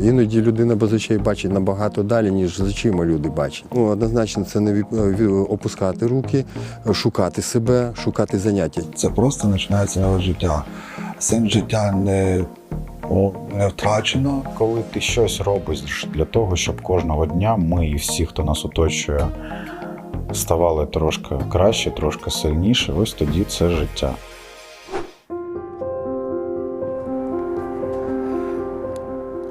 Іноді людина без очей бачить набагато далі, ніж з очима люди бачать. Ну, однозначно, це не від- опускати руки, шукати себе, шукати заняття. Це просто починається нове життя. Сенс життя не, не втрачено. Коли ти щось робиш для того, щоб кожного дня ми і всі, хто нас оточує, ставали трошки краще, трошки сильніше, ось тоді це життя.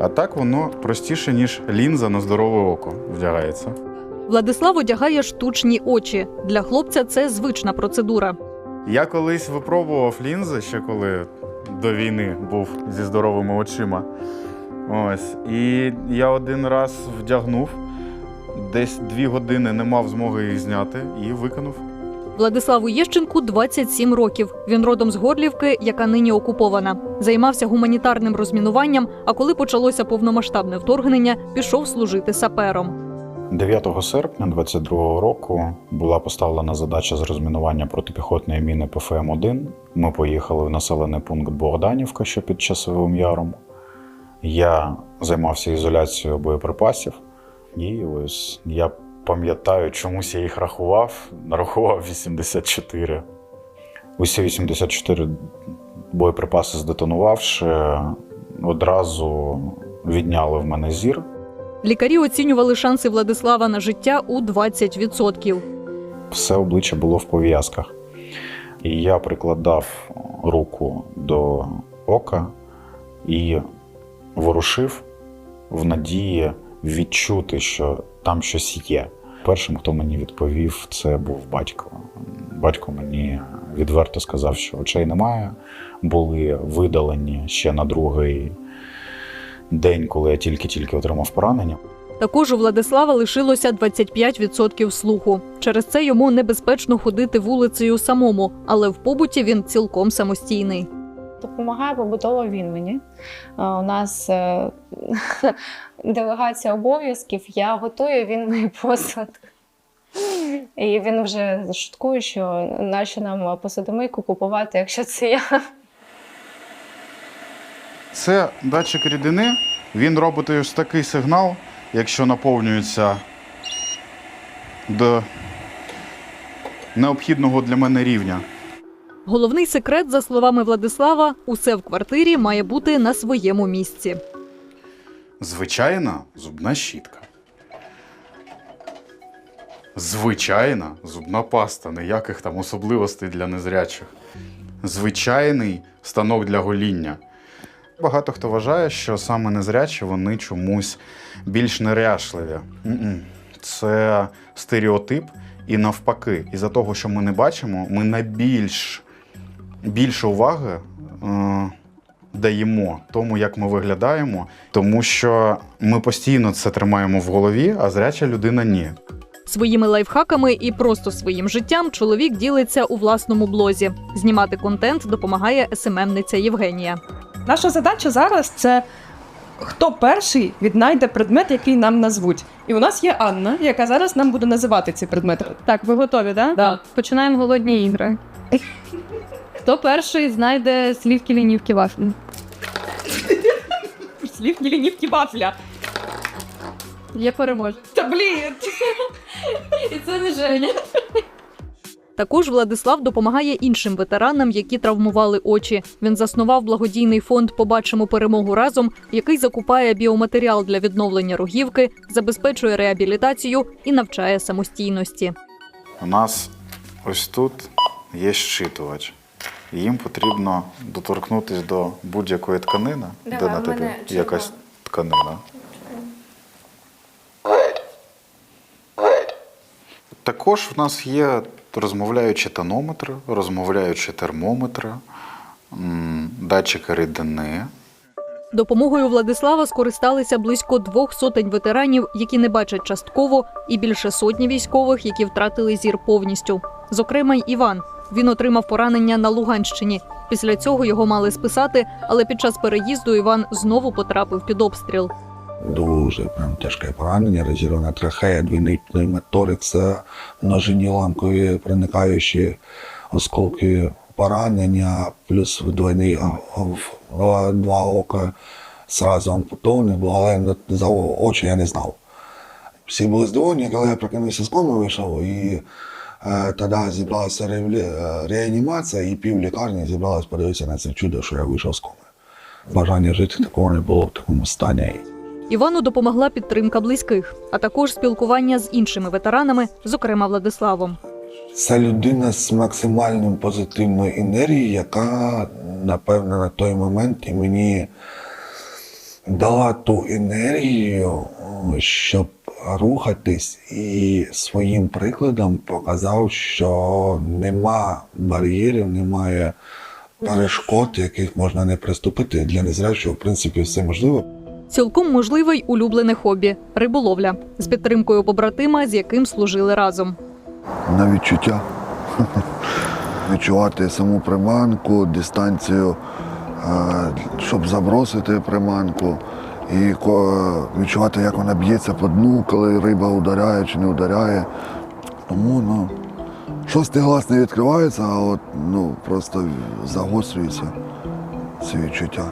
А так воно простіше, ніж лінза на здорове око вдягається. Владислав одягає штучні очі. Для хлопця це звична процедура. Я колись випробував лінзи, ще коли до війни був зі здоровими очима. Ось. І я один раз вдягнув, десь дві години не мав змоги їх зняти і викинув. Владиславу Єщенку 27 років. Він родом з Горлівки, яка нині окупована. Займався гуманітарним розмінуванням. А коли почалося повномасштабне вторгнення, пішов служити сапером. 9 серпня 22 року була поставлена задача з розмінування протипіхотної міни ПФМ-1. Ми поїхали в населений пункт Богданівка, що під часовим яром. Я займався ізоляцією боєприпасів, і ось я пам'ятаю, чомусь я їх рахував, нарахував 84. Усі 84 боєприпаси здетонувавши, одразу відняли в мене зір. Лікарі оцінювали шанси Владислава на життя у 20%. все обличчя було в пов'язках. І я прикладав руку до ока і ворушив в надії відчути, що там щось є. Першим, хто мені відповів, це був батько. Батько мені відверто сказав, що очей немає, були видалені ще на другий день, коли я тільки-тільки отримав поранення. Також у Владислава лишилося 25% слуху. Через це йому небезпечно ходити вулицею самому, але в побуті він цілком самостійний. Допомагає побутово він мені. Е, У нас е, делегація обов'язків. Я готую, він мій посуд. І він вже шуткує, що нащо нам посудомийку купувати, якщо це я. Це датчик рідини. Він робить ось такий сигнал, якщо наповнюється до необхідного для мене рівня. Головний секрет, за словами Владислава, усе в квартирі має бути на своєму місці. Звичайна зубна щітка. Звичайна зубна паста, ніяких там особливостей для незрячих. Звичайний станок для гоління. Багато хто вважає, що саме незрячі вони чомусь більш неряшливі. Це стереотип і навпаки. Із-за того, що ми не бачимо, ми найбільш більше уваги е, даємо тому, як ми виглядаємо, тому що ми постійно це тримаємо в голові, а зряча людина ні. Своїми лайфхаками і просто своїм життям чоловік ділиться у власному блозі. Знімати контент допомагає СММниця Євгенія. Наша задача зараз це хто перший віднайде предмет, який нам назвуть. І у нас є Анна, яка зараз нам буде називати ці предмети. Так, ви готові, да? Да. Починаємо голодні ігри. Хто перший знайде слівки лінівки вафлі? Слів лінівки вафля. Є переможець. Та блін! І це не Женя. Також Владислав допомагає іншим ветеранам, які травмували очі. Він заснував благодійний фонд Побачимо перемогу разом, який закупає біоматеріал для відновлення рогівки, забезпечує реабілітацію і навчає самостійності. У нас ось тут є щитувач. Їм потрібно доторкнутися до будь-якої тканини, Давай, де на тебе мене якась тканина. Також в нас є розмовляючі тонометри, розмовляючі термометри, датчики рідини. Допомогою Владислава скористалися близько двох сотень ветеранів, які не бачать частково, і більше сотні військових, які втратили зір повністю. Зокрема, й Іван. Він отримав поранення на Луганщині. Після цього його мали списати, але під час переїзду Іван знову потрапив під обстріл. Дуже прям тяжке поранення, розірвана трахея, двійний пневмоторикс, множинні ламкові проникаючі осколки поранення, плюс двойний два ока зразу ампутований був, але за очі я не знав. Всі були здивовані, коли я прокинувся з коми, вийшов, і тоді зібралася е, реанімація, і пів лікарні зібралась подивитися на це чудо, що я вийшов з коми. Бажання жити такого не було в такому стані. Івану допомогла підтримка близьких, а також спілкування з іншими ветеранами, зокрема Владиславом. Це людина з максимальним позитивною енергією, яка, напевно, на той момент і мені дала ту енергію, щоб рухатись, і своїм прикладом показав, що нема бар'єрів, немає перешкод, яких можна не приступити. Для незрячого, в принципі, все можливо. Цілком можливе й улюблене хобі риболовля з підтримкою побратима, з яким служили разом. на відчуття. Відчувати саму приманку, дистанцію, е, щоб забросити приманку, і відчувати, як вона б'ється по дну, коли риба ударяє чи не ударяє. Тому ну, шостий глаз не відкривається, а от ну, просто загострюється ці відчуття.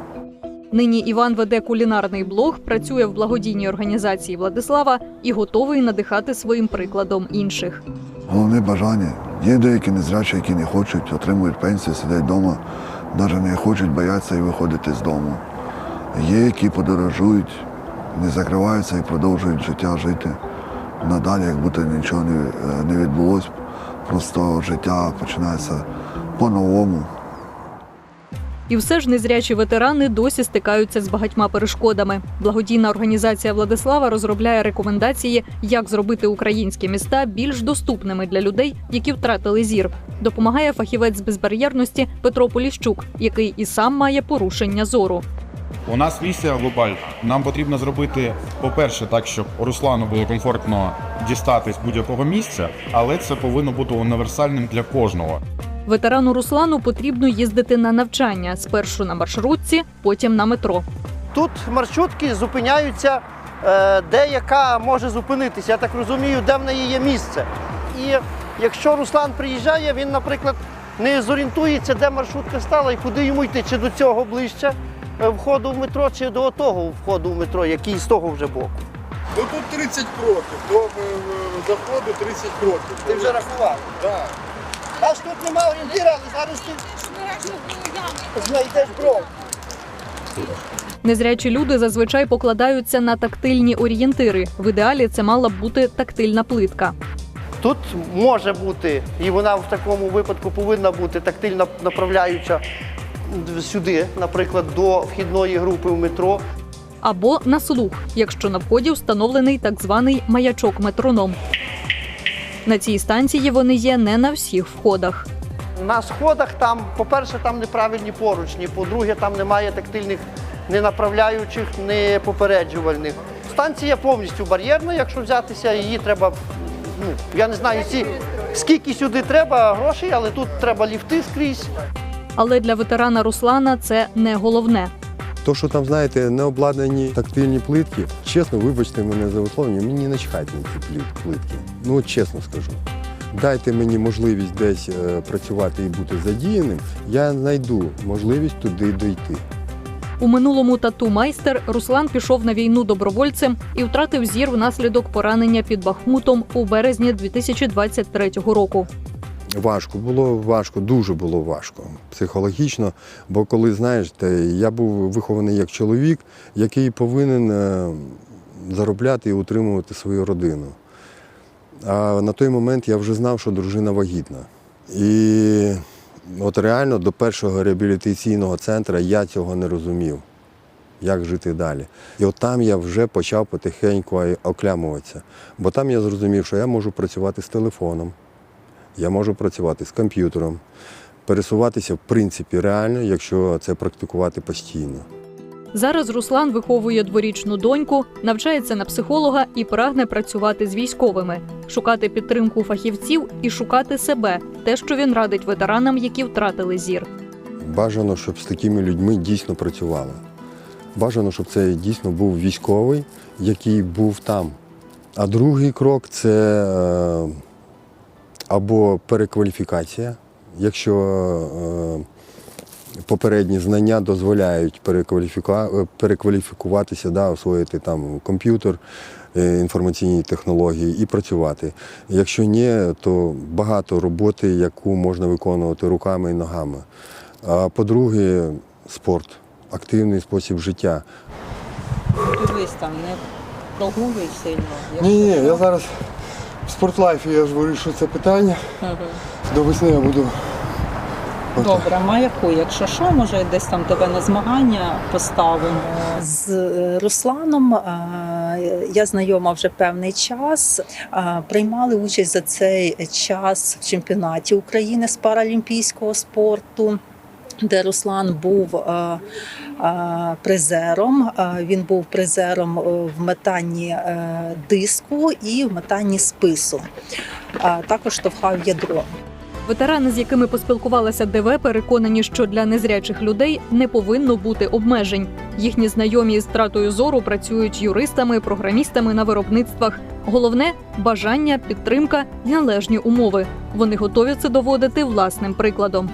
Нині Іван веде кулінарний блог, працює в благодійній організації Владислава і готовий надихати своїм прикладом інших. Головне бажання. Є деякі незрячі, які не хочуть, отримують пенсію, сидять вдома, навіть не хочуть, бояться і виходити з дому. Є, які подорожують, не закриваються і продовжують життя жити. Надалі, як будто нічого не, е, відбулося, просто життя починається по-новому. І все ж незрячі ветерани досі стикаються з багатьма перешкодами. Благодійна організація Владислава розробляє рекомендації, як зробити українські міста більш доступними для людей, які втратили зір. Допомагає фахівець безбар'єрності Петро Поліщук, який і сам має порушення зору. У нас місія глобальна. Нам потрібно зробити, по-перше, так, щоб Руслану було комфортно дістатись будь-якого місця, але це повинно бути універсальним для кожного. Ветерану Руслану потрібно їздити на навчання спершу на маршрутці, потім на метро. Тут маршрутки зупиняються, е, де яка може зупинитися. Я так розумію, де в неї є місце. І якщо Руслан приїжджає, він, наприклад, не зорієнтується, де маршрутка стала і куди йому йти, чи до цього ближче входу в метро, чи до того входу в метро, який з того вже боку. Ну тут 30 кроків, до е, заходу 30 кроків. Ти вже рахував? Так. Аж тут немає орієнтира, але зараз ти знайдеш бров. Незрячі люди зазвичай покладаються на тактильні орієнтири. В ідеалі це мала б бути тактильна плитка. Тут може бути, і вона в такому випадку повинна бути тактильно направляюча сюди, наприклад, до вхідної групи в метро. або на слух, якщо на вході встановлений так званий маячок метроном. На цій станції вони є не на всіх входах. На сходах там, по-перше, там неправильні поручні, по-друге, там немає тактильних не направляючих, не попереджувальних. Станція повністю бар'єрна, якщо взятися, її треба. Ну, я не знаю, ці, скільки сюди треба грошей, але тут треба ліфти скрізь. Але для ветерана Руслана це не головне. То, що там, знаєте, не обладнані тактильні плитки, чесно, вибачте мене за висловлення, мені начхати на ці плит- плитки. Ну, от чесно скажу. Дайте мені можливість десь е, працювати і бути задіяним, я знайду можливість туди дойти. У минулому тату майстер Руслан пішов на війну добровольцем і втратив зір внаслідок поранення під Бахмутом у березні 2023 року. Важко було, важко, дуже було важко психологічно. Бо коли знаєш, я був вихований як чоловік, який повинен е, заробляти і утримувати свою родину. А на той момент я вже знав, що дружина вагітна. І от реально до першого реабілітаційного центру я цього не розумів, як жити далі. І от там я вже почав потихеньку оклямуватися. Бо там я зрозумів, що я можу працювати з телефоном. Я можу працювати з комп'ютером, пересуватися в принципі реально, якщо це практикувати постійно. Зараз Руслан виховує дворічну доньку, навчається на психолога і прагне працювати з військовими, шукати підтримку фахівців і шукати себе, те, що він радить ветеранам, які втратили зір. Бажано, щоб з такими людьми дійсно працювали. Бажано, щоб це дійсно був військовий, який був там. А другий крок це е, або перекваліфікація, якщо е, попередні знання дозволяють е, перекваліфікуватися, да, освоїти там комп'ютер, е, інформаційні технології і працювати. Якщо ні, то багато роботи, яку можна виконувати руками і ногами. А по-друге, спорт, активний спосіб життя. Дивись там, не прогулюй сильно. Ні, ні, я зараз в спортлайфі я ж вирішую це питання. Мгм. До весни я буду. Добре, маяку, якщо що, може десь там тебе на змагання поставимо. З е, Русланом я знайома вже певний час. Приймали участь за цей час в чемпіонаті України з паралімпійського спорту. Де Руслан був е, е, призером. Е, Він був призером в метанні е, диску і в метанні спису. Е, Також штовхав ядро. Ветерани, з якими поспілкувалася ДВ, переконані, що для незрячих людей не повинно бути обмежень. Їхні знайомі з втратою зору працюють юристами, програмістами на виробництвах. Головне бажання, підтримка належні умови. Вони готові це доводити власним прикладом.